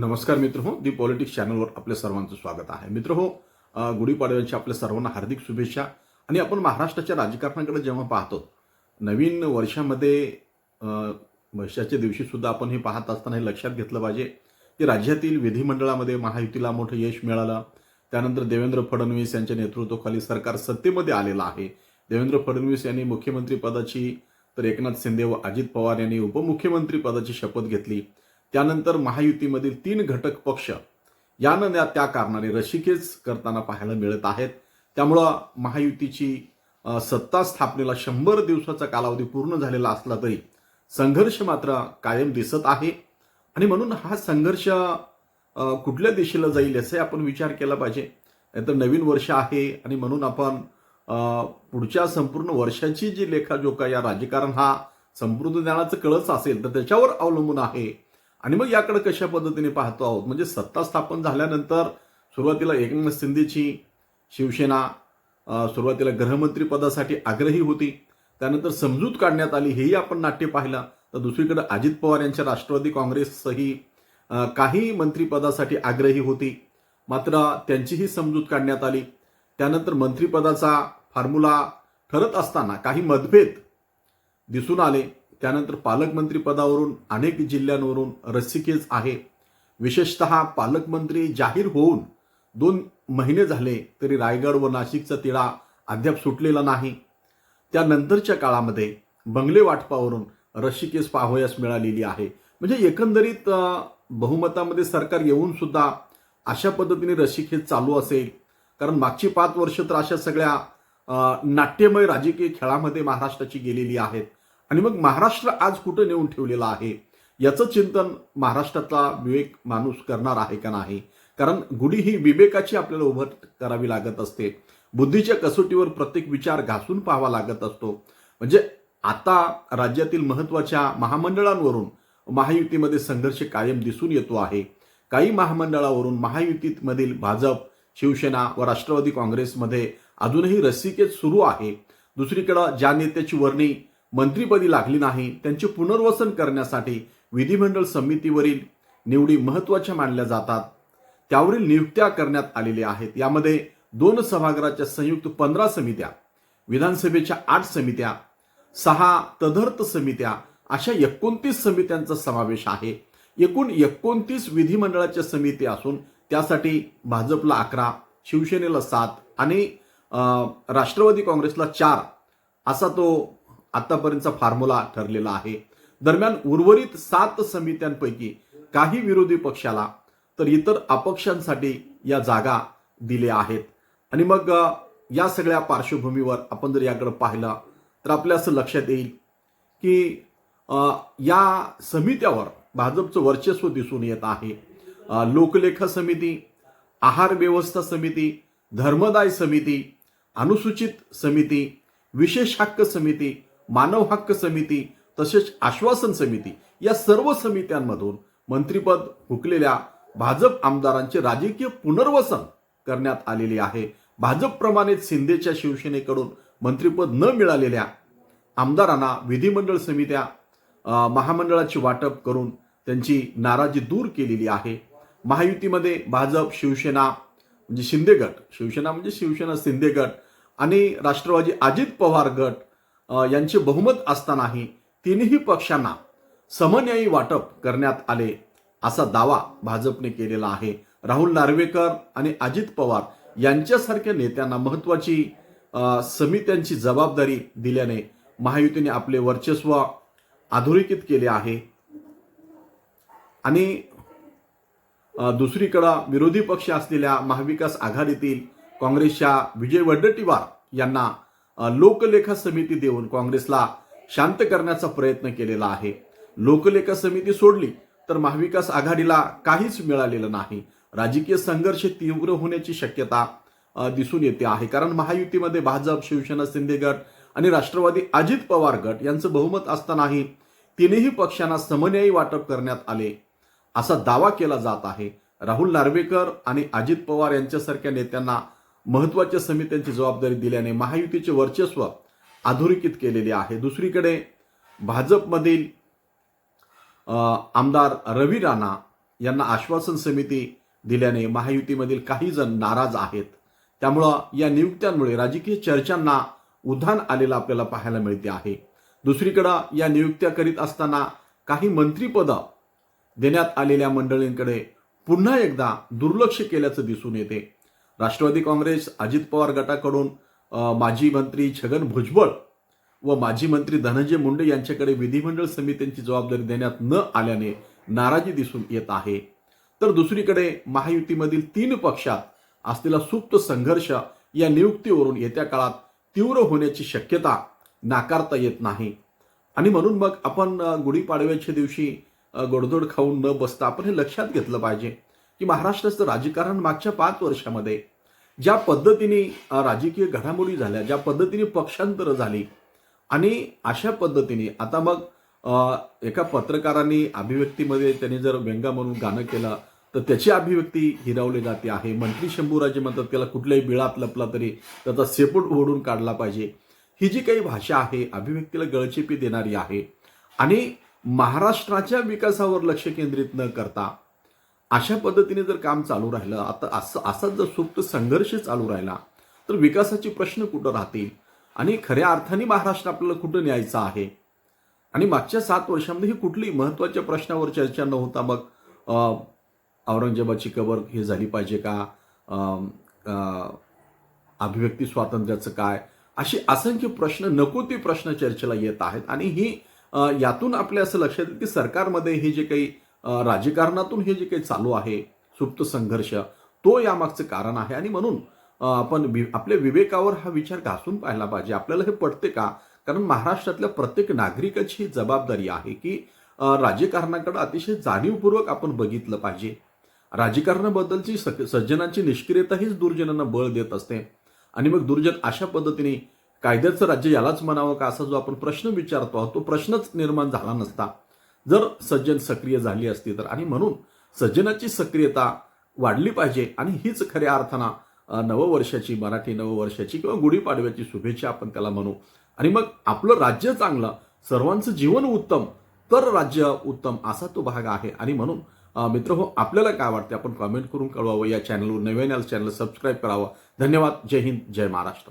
नमस्कार मित्र हो दी पॉलिटिक्स चॅनलवर आपल्या सर्वांचं स्वागत आहे. मित्र हो गुढीपाडव्याच्या आपल्या सर्वांना हार्दिक शुभेच्छा. आणि आपण महाराष्ट्राच्या राजकारणाकडे जेव्हा पाहतो नवीन वर्षामध्ये वर्षाच्या दिवशीसुद्धा आपण हे पाहत असताना हे लक्षात घेतलं पाहिजे की राज्यातील विधिमंडळामध्ये महायुतीला मोठं यश मिळालं. त्यानंतर देवेंद्र फडणवीस यांच्या नेतृत्वाखाली सरकार सत्तेमध्ये आलेलं आहे. देवेंद्र फडणवीस यांनी मुख्यमंत्री पदाची तर एकनाथ शिंदे व अजित पवार यांनी उपमुख्यमंत्री पदाची शपथ घेतली. त्यानंतर महायुतीमधील तीन घटक पक्ष यानं त्या- त्या कारणाने रशिकेच करताना पाहायला मिळत आहेत. त्यामुळं महायुतीची सत्ता स्थापनेला शंभर दिवसाचा कालावधी पूर्ण झालेला असला तरी संघर्ष मात्र कायम दिसत आहे. आणि म्हणून हा संघर्ष कुठल्या दिशेला जाईल याचाही आपण विचार केला पाहिजे. तर नवीन वर्ष आहे आणि म्हणून आपण पुढच्या संपूर्ण वर्षाची जी लेखाजोखा या राजकारण हा संपूर्ण ज्ञानाचं कळच असेल तर त्याच्यावर अवलंबून आहे आणि मग याकडे कशा पद्धतीने पाहतो आहोत? म्हणजे सत्ता स्थापन झाल्यानंतर सुरुवातीला एकनाथ शिंदेची शिवसेना सुरुवातीला गृहमंत्री पदासाठी आग्रही होती. त्यानंतर समजूत काढण्यात आली हेही आपण नाट्य पाहिलं. तर दुसरीकडे अजित पवार यांच्या राष्ट्रवादी काँग्रेसही काही मंत्रिपदासाठी आग्रही होती. मात्र त्यांचीही समजूत काढण्यात आली. त्यानंतर मंत्रिपदाचा फॉर्म्युला ठरत असताना काही मतभेद दिसून आले. त्यानंतर पालकमंत्री पदावरून अनेक जिल्ह्यांवरून रस्सीखेच आहे. विशेषतः पालकमंत्री जाहीर होऊन दोन महिने झाले तरी रायगड व नाशिकचा तिढा अद्याप सुटलेला नाही. त्यानंतरच्या काळामध्ये बंगले वाटपावरून रस्सीखेस पाहावयास मिळालेली आहे. म्हणजे एकंदरीत बहुमतामध्ये सरकार येऊन सुद्धा अशा पद्धतीने रस्सीखेस चालू असेल. कारण मागची पाच वर्ष तर अशा सगळ्या नाट्यमय राजकीय खेळामध्ये महाराष्ट्राची गेलेली आहेत. आणि मग महाराष्ट्र आज कुठं नेऊन ठेवलेला आहे? याचं चिंतन महाराष्ट्रातला विवेक माणूस करणार आहे का नाही? कारण गुढी ही विवेकाची आपल्याला उभं करावी लागत असते. बुद्धीच्या कसोटीवर प्रत्येक विचार घासून पाहावा लागत असतो. म्हणजे आता राज्यातील महत्त्वाच्या महामंडळांवरून महायुतीमध्ये संघर्ष कायम दिसून येतो आहे. काही महामंडळावरून महायुतीमधील भाजप शिवसेना व राष्ट्रवादी काँग्रेसमध्ये अजूनही रस्सिकेच सुरू आहे. दुसरीकडं ज्या नेत्याची वर्णी मंत्रीपदी लागली नाही त्यांचे पुनर्वसन करण्यासाठी विधिमंडळ समितीवरील निवडी महत्त्वाच्या मानल्या जातात. त्यावरील नियुक्त्या करण्यात आलेल्या आहेत. यामध्ये दोन सभागृहाच्या संयुक्त पंधरा समित्या विधानसभेच्या आठ समित्या सहा तदर्थ समित्या अशा एकोणतीस समित्यांचा समावेश आहे. एकूण एकोणतीस विधिमंडळाच्या समिती असून त्यासाठी भाजपला अकरा शिवसेनेला सात आणि राष्ट्रवादी काँग्रेसला चार असा तो आतापर्यंतचा फॉर्म्युला ठरलेला आहे. दरम्यान उर्वरित सात समित्यांपैकी काही विरोधी पक्षाला तर इतर अपक्षांसाठी या जागा दिल्या आहेत. आणि मग या सगळ्या पार्श्वभूमीवर आपण जर याकडे पाहिलं तर आपल्या असं लक्षात येईल की या समित्यावर भाजपचं वर्चस्व दिसून येत आहे. लोकलेखा समिती आहार व्यवस्था समिती धर्मदाय समिती अनुसूचित समिती विशेष हक्क समिती मानव हक्क समिती तसेच आश्वासन समिती या सर्व समित्यांमधून मंत्रीपद हुकलेल्या भाजप आमदारांचे राजकीय पुनर्वसन करण्यात आलेले आहे. भाजपप्रमाणेच शिंदेच्या शिवसेनेकडून मंत्रिपद न मिळालेल्या आमदारांना विधिमंडळ समित्या महामंडळाची वाटप करून त्यांची नाराजी दूर केलेली आहे. महायुतीमध्ये भाजप शिवसेना म्हणजे शिंदे गट शिवसेना म्हणजे शिवसेना शिंदे गट आणि राष्ट्रवादी अजित पवार गट यांचे बहुमत असतानाही तिन्ही पक्षांना समन्यायी वाटप करण्यात आले असा दावा भाजपने केलेला आहे. राहुल नार्वेकर आणि अजित पवार यांच्यासारख्या नेत्यांना महत्वाची समित्यांची जबाबदारी दिल्याने महायुतीने आपले वर्चस्व अधोरेखित केले आहे. आणि दुसरीकडं विरोधी पक्ष असलेल्या महाविकास आघाडीतील काँग्रेसच्या विजय वड्डेट्टीवार यांना लोकलेखा समिती देऊन काँग्रेसला शांत करण्याचा प्रयत्न केलेला आहे. लोकलेखा समिती सोडली तर महाविकास आघाडीला काहीच मिळालेलं नाही. राजकीय संघर्ष तीव्र होण्याची शक्यता दिसून येते आहे. कारण महायुतीमध्ये भाजप शिवसेना शिंदे गट आणि राष्ट्रवादी अजित पवार गट यांचं बहुमत असतानाही तिन्ही पक्षांना समन्यायी वाटप करण्यात आले. असा दावा केला जात आहे. राहुल नार्वेकर आणि अजित पवार यांच्यासारख्या नेत्यांना महत्त्वाच्या समित्यांची जबाबदारी दिल्याने महायुतीचे वर्चस्व अधोरेखित केलेले आहे. दुसरीकडे भाजपमधील आमदार रवी राणा यांना आश्वासन समिती दिल्याने महायुतीमधील काही जण नाराज आहेत. त्यामुळं या नियुक्त्यांमुळे राजकीय चर्चांना उधाण आलेलं आपल्याला पाहायला मिळते आहे. दुसरीकडं या नियुक्त्या करीत असताना काही मंत्रीपदं देण्यात आलेल्या मंडळींकडे पुन्हा एकदा दुर्लक्ष केल्याचं दिसून येते. राष्ट्रवादी काँग्रेस अजित पवार गटाकडून माजी मंत्री छगन भुजबळ व माजी मंत्री धनंजय मुंडे यांच्याकडे विधिमंडळ समित्यांची जबाबदारी देण्यात न आल्याने नाराजी दिसून येत आहे. तर दुसरीकडे महायुतीमधील तीन पक्षात असलेला सुप्त संघर्ष या नियुक्तीवरून येत्या काळात तीव्र होण्याची शक्यता नाकारता येत नाही. आणि म्हणून मग आपण गुढीपाडव्याच्या दिवशी गोडधोड खाऊन न बसता आपण हे लक्षात घेतलं पाहिजे की महाराष्ट्राचं राजकारण मागच्या पाच वर्षामध्ये ज्या पद्धतीने राजकीय घडामोडी झाल्या ज्या पद्धतीने पक्षांतर झाली आणि अशा पद्धतीने आता मग एका पत्रकारांनी अभिव्यक्तीमध्ये त्यांनी जर व्यंगा म्हणून गाणं केलं तर त्याची अभिव्यक्ती हिरावली जाते आहे. मंत्री शंभूराजे म्हणतात त्याला कुठल्याही बिळात लपला तरी त्याचा सेपूट ओढून काढला पाहिजे. ही जी काही भाषा आहे अभिव्यक्तीला गळचेपी देणारी आहे. आणि महाराष्ट्राच्या विकासावर लक्ष केंद्रित न करता अशा पद्धतीने जर काम चालू राहिलं आता असं असाच जर सुप्त संघर्ष चालू राहिला तर विकासाचे प्रश्न कुठं राहतील? आणि खऱ्या अर्थाने महाराष्ट्र आपल्याला कुठं न्यायचं आहे? आणि मागच्या सात वर्षामध्ये ही कुठली महत्त्वाच्या प्रश्नावर चर्चा न होता मग औरंगजेबाची कबर ही झाली पाहिजे का? अभिव्यक्ती स्वातंत्र्याचं काय? असे असंख्य प्रश्न नको ते प्रश्न चर्चेला येत आहेत. आणि ही यातून आपल्या असं लक्षात येतं की सरकारमध्ये हे जे काही राजकारणातून हे जे काही चालू आहे सुप्त संघर्ष तो यामागचं कारण आहे. आणि म्हणून आपण वि- आपल्या विवेकावर हा विचार घासून पाहायला पाहिजे. आपल्याला हे पडते का? कारण महाराष्ट्रातल्या प्रत्येक नागरिकाची ही जबाबदारी आहे की राजकारणाकडं राजकारणाकडे अतिशय जाणीवपूर्वक आपण बघितलं पाहिजे. राजकारणाबद्दलची सक- सज्जनांची निष्क्रियता हीच दुर्जनांना बळ देत असते. आणि मग दुर्जन अशा पद्धतीने कायद्याचं राज्य यालाच म्हणावं का? असा जो आपण प्रश्न विचारतो आहोत तो प्रश्नच निर्माण झाला नसता. जर सज्जन सक्रिय झाली असती तर. आणि म्हणून सज्जनाची सक्रियता वाढली पाहिजे. आणि हीच खऱ्या अर्थानं नववर्षाची मराठी नववर्षाची किंवा गुढीपाडव्याची शुभेच्छा आपण त्याला म्हणू. आणि मग आपलं राज्य चांगलं सर्वांचं जीवन उत्तम तर राज्य उत्तम असा तो भाग आहे. आणि म्हणून मित्र हो आपल्याला काय वाटते आपण कॉमेंट करून कळवावं. या चॅनलवर नव्याने चॅनल सबस्क्राईब करावं. धन्यवाद. जय हिंद. जय महाराष्ट्र.